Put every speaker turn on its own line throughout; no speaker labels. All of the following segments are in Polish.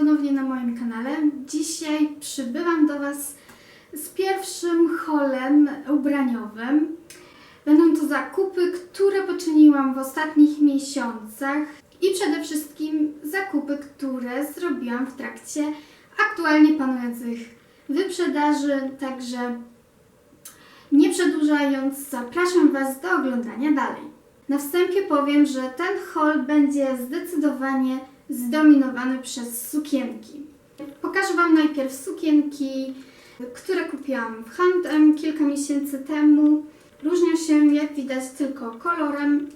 ponownie na moim kanale. Dzisiaj przybyłam do Was z pierwszym holem ubraniowym. Będą to zakupy, które poczyniłam w ostatnich miesiącach i przede wszystkim zakupy, które zrobiłam w trakcie aktualnie panujących wyprzedaży. Także nie przedłużając, zapraszam Was do oglądania dalej. Na wstępie powiem, że ten haul będzie zdecydowanie zdominowany przez sukienki. Pokażę Wam najpierw sukienki, które kupiłam w H&M kilka miesięcy temu. Różnią się, jak widać, tylko kolorem.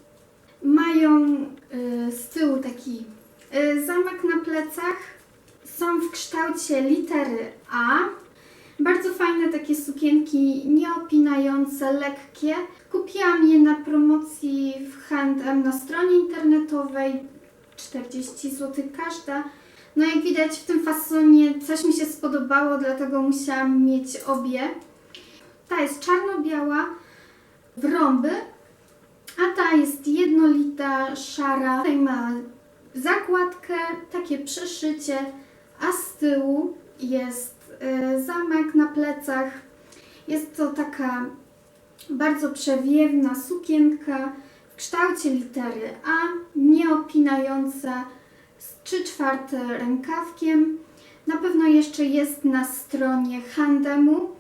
Mają y, z tyłu taki y, zamek na plecach. Są w kształcie litery A. Bardzo fajne takie sukienki, nieopinające, lekkie. Kupiłam je na promocji w H&M na stronie internetowej. 40 zł każda. No jak widać w tym fasonie coś mi się spodobało, dlatego musiałam mieć obie. Ta jest czarno-biała, w rąby, a ta jest jednolita, szara. Tutaj ma zakładkę, takie przeszycie, a z tyłu jest y, zamek na plecach. Jest to taka bardzo przewiewna sukienka w kształcie litery A, nieopinająca z 3 czwarte rękawkiem. Na pewno jeszcze jest na stronie Handemu,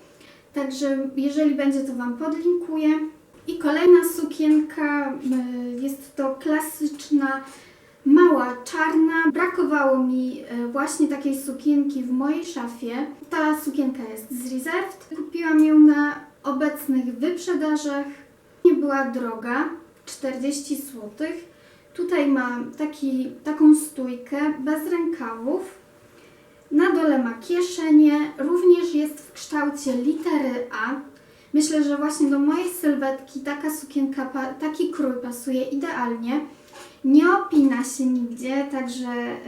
także jeżeli będzie to Wam podlinkuję. I kolejna sukienka y, jest to klasyczna, mała, czarna. Brakowało mi y, właśnie takiej sukienki w mojej szafie. Ta sukienka jest z Reserved. Kupiłam ją na obecnych wyprzedażach. Nie była droga, 40 zł. Tutaj mam taki, taką stójkę bez rękawów. Na dole ma kieszenie, również jest w kształcie litery A. Myślę, że właśnie do mojej sylwetki taka sukienka, taki krój pasuje idealnie. Nie opina się nigdzie, także e,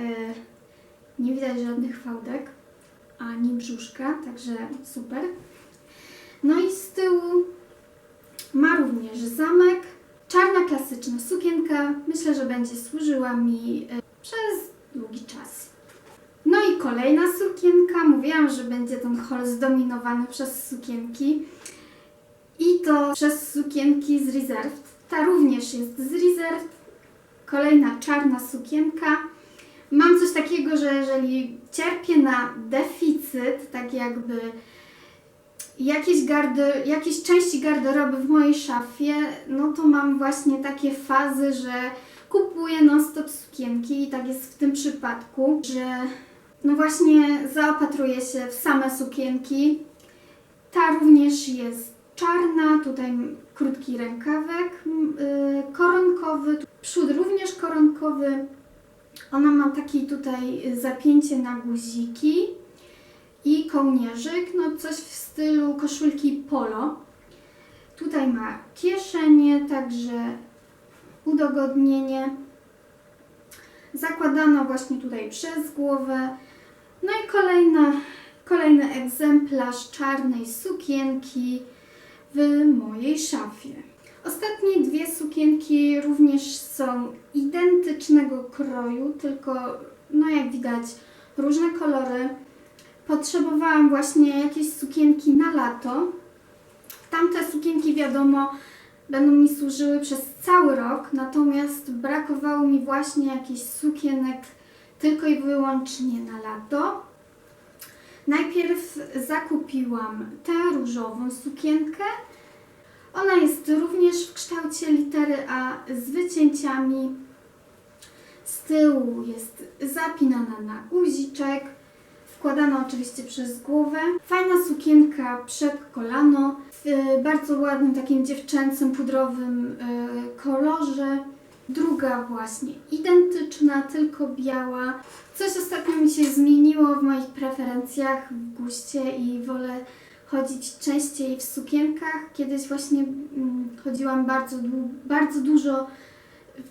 nie widać żadnych fałdek ani brzuszka, także super. No i z tyłu ma również zamek. Czarna klasyczna sukienka. Myślę, że będzie służyła mi e, przez długi czas. No i kolejna sukienka. Mówiłam, że będzie ten haul zdominowany przez sukienki. I to przez sukienki z Reserved. Ta również jest z Reserved. Kolejna czarna sukienka. Mam coś takiego, że jeżeli cierpię na deficyt, tak jakby jakieś, gardy, jakieś części garderoby w mojej szafie, no to mam właśnie takie fazy, że kupuję non-stop sukienki i tak jest w tym przypadku, że no właśnie zaopatruję się w same sukienki. Ta również jest czarna, tutaj krótki rękawek m, y, koronkowy, przód również koronkowy. Ona ma taki tutaj zapięcie na guziki i kołnierzyk, no coś w stylu koszulki polo. Tutaj ma kieszenie, także udogodnienie. Zakładano właśnie tutaj przez głowę. No i kolejna, kolejny egzemplarz czarnej sukienki w mojej szafie. Ostatnie dwie sukienki również są identycznego kroju, tylko no jak widać różne kolory. Potrzebowałam właśnie jakieś sukienki na lato. Tamte sukienki wiadomo będą mi służyły przez cały rok, natomiast brakowało mi właśnie jakichś sukienek tylko i wyłącznie na lato. Najpierw zakupiłam tę różową sukienkę. Ona jest również w kształcie litery A z wycięciami. Z tyłu jest zapinana na guziczek. Wkładana oczywiście przez głowę. Fajna sukienka przed kolano w e, bardzo ładnym takim dziewczęcym pudrowym e, kolorze. Druga właśnie identyczna, tylko biała. Coś ostatnio mi się zmieniło w moich preferencjach, w guście i wolę chodzić częściej w sukienkach. Kiedyś właśnie mm, chodziłam bardzo, bardzo dużo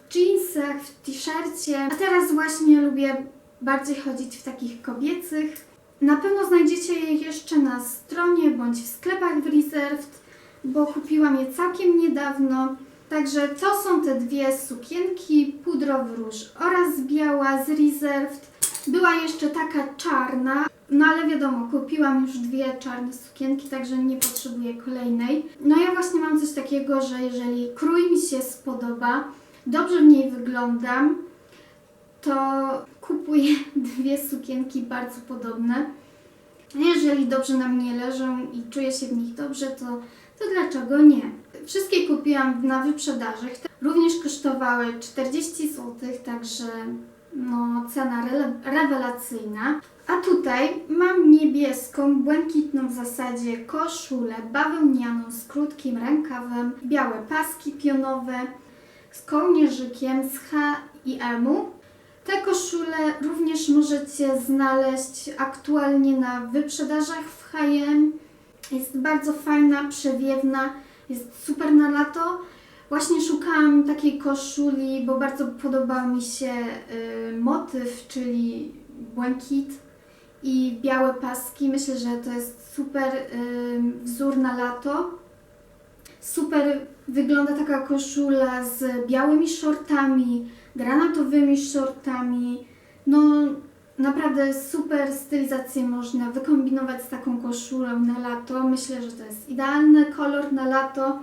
w jeansach, w t-shircie, a teraz właśnie lubię bardziej chodzić w takich kobiecych. Na pewno znajdziecie je jeszcze na stronie bądź w sklepach w Reserved, bo kupiłam je całkiem niedawno. Także to są te dwie sukienki, pudrowy róż oraz biała z Reserved. Była jeszcze taka czarna, no ale wiadomo, kupiłam już dwie czarne sukienki, także nie potrzebuję kolejnej. No ja właśnie mam coś takiego, że jeżeli krój mi się spodoba, dobrze w niej wyglądam, to kupuję dwie sukienki bardzo podobne. Jeżeli dobrze na mnie leżą i czuję się w nich dobrze, to, to dlaczego nie? Wszystkie kupiłam na wyprzedaży. Również kosztowały 40 zł, także no, cena rewelacyjna. A tutaj mam niebieską, błękitną w zasadzie koszulę bawełnianą z krótkim rękawem, białe paski pionowe z kołnierzykiem z H&M-u. Te koszule również możecie znaleźć aktualnie na wyprzedażach w H&M. Jest bardzo fajna, przewiewna, jest super na lato. Właśnie szukałam takiej koszuli, bo bardzo podobał mi się y, motyw, czyli błękit i białe paski. Myślę, że to jest super y, wzór na lato. Super wygląda taka koszula z białymi shortami, granatowymi shortami. No naprawdę super stylizację można wykombinować z taką koszulą na lato. Myślę, że to jest idealny kolor na lato.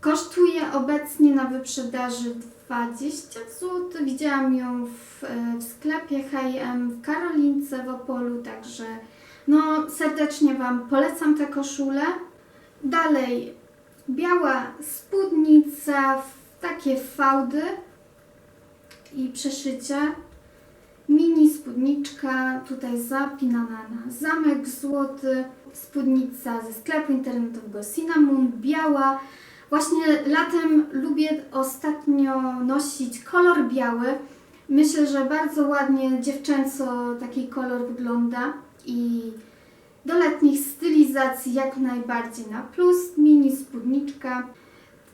Kosztuje obecnie na wyprzedaży 20 zł. Widziałam ją w, e, w sklepie H&M w Karolince w Opolu, także no serdecznie Wam polecam tę koszulę. Dalej biała spódnica, takie fałdy i przeszycie. Mini spódniczka, tutaj zapinana na zamek złoty. Spódnica ze sklepu internetowego Cinnamon, biała. Właśnie latem lubię ostatnio nosić kolor biały. Myślę, że bardzo ładnie dziewczęco taki kolor wygląda i do letnich stylizacji jak najbardziej na plus. Mini spódniczka,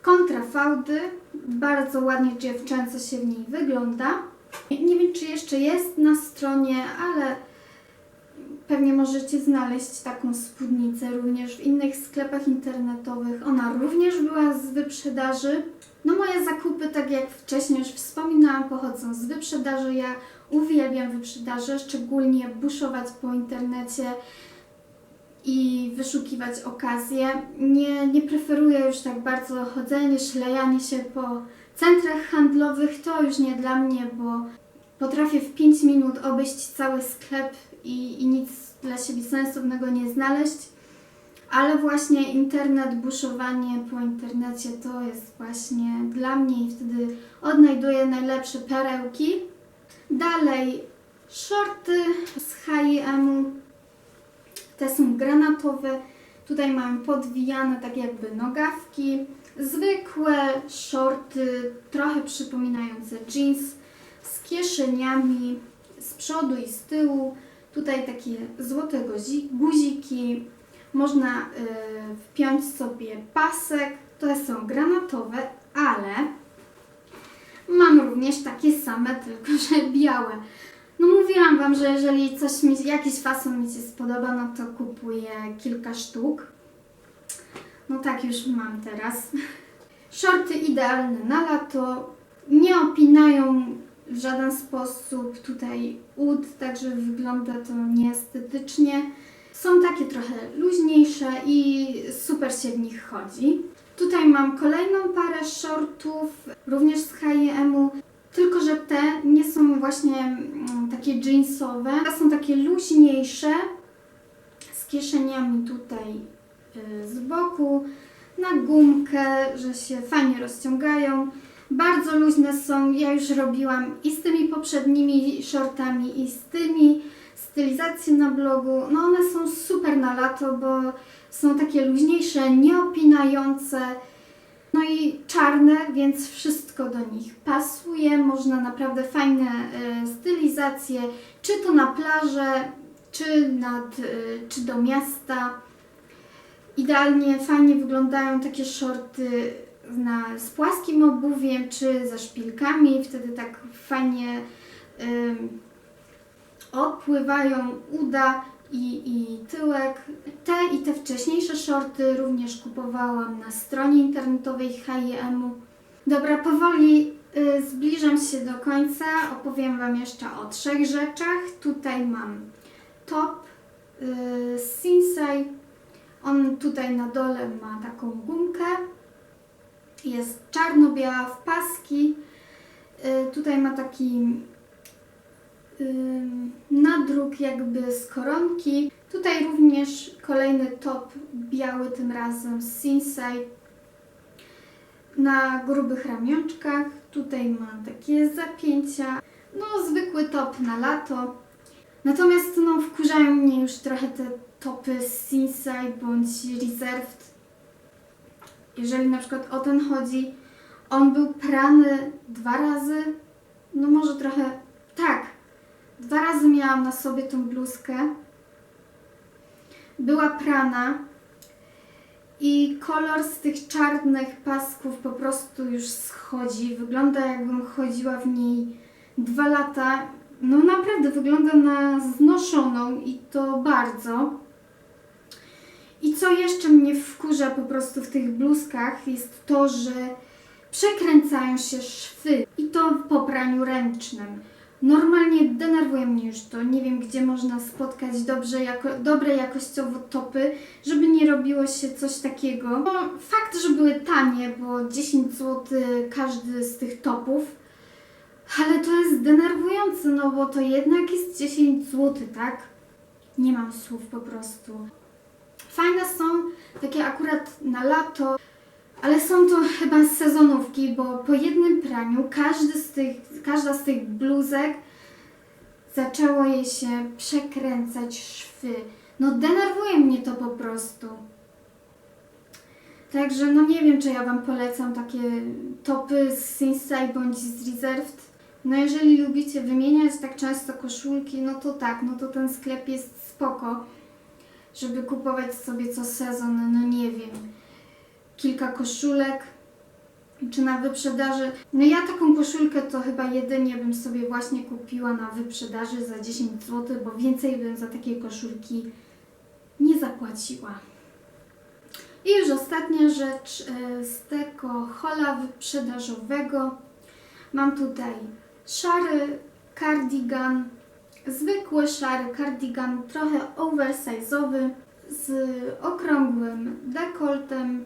kontrafałdy, bardzo ładnie dziewczęco się w niej wygląda. Nie wiem, czy jeszcze jest na stronie, ale pewnie możecie znaleźć taką spódnicę również w innych sklepach internetowych. Ona również była z wyprzedaży. No moje zakupy, tak jak wcześniej już wspominałam, pochodzą z wyprzedaży. Ja uwielbiam wyprzedaże, szczególnie buszować po internecie i wyszukiwać okazje. Nie, nie preferuję już tak bardzo chodzenie, szlejanie się po centrach handlowych. To już nie dla mnie, bo potrafię w 5 minut obejść cały sklep i, i nic dla siebie sensownego nie znaleźć. Ale właśnie internet, buszowanie po internecie to jest właśnie dla mnie i wtedy odnajduję najlepsze perełki. Dalej shorty z H&M-u. Te są granatowe. Tutaj mam podwijane tak jakby nogawki. Zwykłe shorty, trochę przypominające jeans, z kieszeniami z przodu i z tyłu. Tutaj takie złote guzi- guziki. Można y, wpiąć sobie pasek. To są granatowe, ale mam również takie same, tylko że białe. No mówiłam Wam, że jeżeli coś mi, jakiś fason mi się spodoba, no to kupuję kilka sztuk. No tak już mam teraz. Shorty idealne na lato. Nie opinają w żaden sposób tutaj ud, także wygląda to nieestetycznie. Są takie trochę luźniejsze i super się w nich chodzi. Tutaj mam kolejną parę shortów, również z H&M-u, tylko że te nie są właśnie mm, takie jeansowe, te są takie luźniejsze, z kieszeniami tutaj y, z boku, na gumkę, że się fajnie rozciągają. Bardzo luźne są, ja już robiłam i z tymi poprzednimi shortami, i z tymi stylizacje na blogu. No one są super na lato, bo są takie luźniejsze, nieopinające. No i czarne, więc wszystko do nich pasuje. Można naprawdę fajne e, stylizacje, czy to na plażę, czy, nad, e, czy do miasta. Idealnie, fajnie wyglądają takie shorty na, z płaskim obuwiem, czy ze szpilkami. Wtedy tak fajnie ym, odpływają uda i, i tyłek. Te i te wcześniejsze shorty również kupowałam na stronie internetowej H&M-u. Dobra, powoli y, zbliżam się do końca. Opowiem Wam jeszcze o trzech rzeczach. Tutaj mam top y, Sinsei. On tutaj na dole ma taką gumkę. Jest czarno-biała w paski. Y, tutaj ma taki ym, nadruk jakby z koronki. Tutaj również kolejny top biały tym razem z Sinsei na grubych ramionczkach. Tutaj ma takie zapięcia. No zwykły top na lato. Natomiast no wkurzają mnie już trochę te topy z Sinsei bądź Reserved. Jeżeli na przykład o ten chodzi, on był prany dwa razy, no może trochę, tak, dwa razy miałam na sobie tą bluzkę. Była prana i kolor z tych czarnych pasków po prostu już schodzi. Wygląda jakbym chodziła w niej dwa lata. No naprawdę wygląda na znoszoną i to bardzo. I co jeszcze mnie wkurza po prostu w tych bluzkach jest to, że przekręcają się szwy i to po praniu ręcznym. Normalnie denerwuje mnie już to. Nie wiem, gdzie można spotkać dobrze jako, dobre jakościowo topy, żeby nie robiło się coś takiego. No, fakt, że były tanie, bo 10 zł każdy z tych topów, ale to jest denerwujące, no bo to jednak jest 10 zł, tak? Nie mam słów po prostu. Fajne są takie akurat na lato, ale są to chyba sezonówki, bo po jednym praniu każdy z tych, każda z tych bluzek zaczęło jej się przekręcać szwy. No denerwuje mnie to po prostu. Także no nie wiem, czy ja Wam polecam takie topy z Sinsei bądź z Reserved. No jeżeli lubicie wymieniać tak często koszulki, no to tak, no to ten sklep jest spoko, żeby kupować sobie co sezon, no nie wiem kilka koszulek, czy na wyprzedaży. No ja taką koszulkę to chyba jedynie bym sobie właśnie kupiła na wyprzedaży za 10 zł, bo więcej bym za takie koszulki nie zapłaciła. I już ostatnia rzecz e, z tego hola wyprzedażowego. Mam tutaj szary cardigan, zwykły szary cardigan, trochę oversize'owy, z okrągłym dekoltem,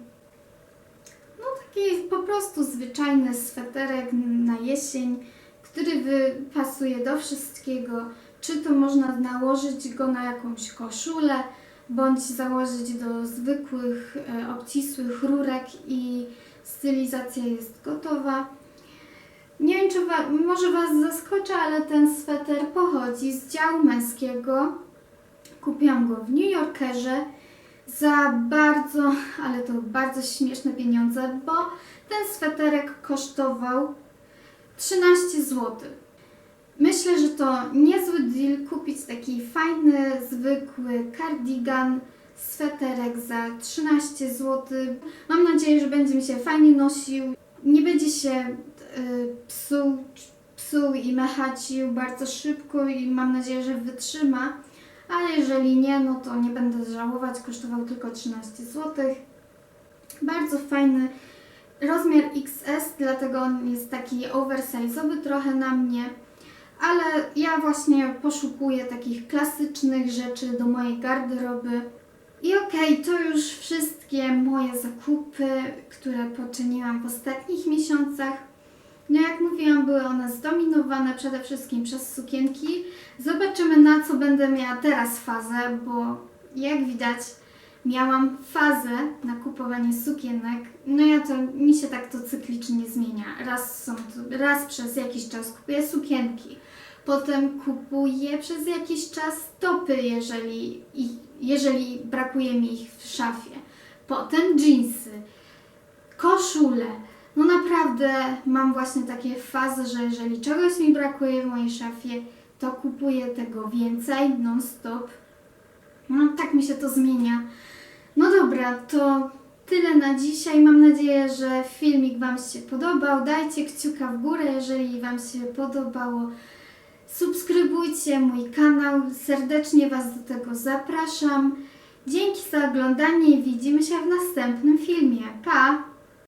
taki po prostu zwyczajny sweterek na jesień, który wy- pasuje do wszystkiego. Czy to można nałożyć go na jakąś koszulę, bądź założyć do zwykłych, e, obcisłych rurek i stylizacja jest gotowa. Nie wiem, czy wa- może Was zaskoczę, ale ten sweter pochodzi z działu męskiego. Kupiłam go w New Yorkerze za bardzo, ale to bardzo śmieszne pieniądze, bo ten sweterek kosztował 13 zł. Myślę, że to niezły deal kupić taki fajny, zwykły cardigan, sweterek za 13 zł. Mam nadzieję, że będzie mi się fajnie nosił, nie będzie się y, psuł, psuł i mechacił bardzo szybko i mam nadzieję, że wytrzyma. Ale jeżeli nie, no to nie będę żałować, kosztował tylko 13 zł. Bardzo fajny rozmiar XS, dlatego on jest taki oversize'owy trochę na mnie. Ale ja właśnie poszukuję takich klasycznych rzeczy do mojej garderoby. I okej, to już wszystkie moje zakupy, które poczyniłam w ostatnich miesiącach. No jak mówiłam, były one zdominowane przede wszystkim przez sukienki. Zobaczymy na co będę miała teraz fazę, bo jak widać miałam fazę na kupowanie sukienek. No ja to, mi się tak to cyklicznie zmienia. Raz są raz przez jakiś czas kupuję sukienki. Potem kupuję przez jakiś czas topy, jeżeli, jeżeli brakuje mi ich w szafie. Potem jeansy, koszule. No naprawdę mam właśnie takie fazy, że jeżeli czegoś mi brakuje w mojej szafie, to kupuję tego więcej non-stop. No tak mi się to zmienia. No dobra, to tyle na dzisiaj. Mam nadzieję, że filmik Wam się podobał. Dajcie kciuka w górę, jeżeli Wam się podobało. Subskrybujcie mój kanał. Serdecznie Was do tego zapraszam. Dzięki za oglądanie i widzimy się w następnym filmie. Pa!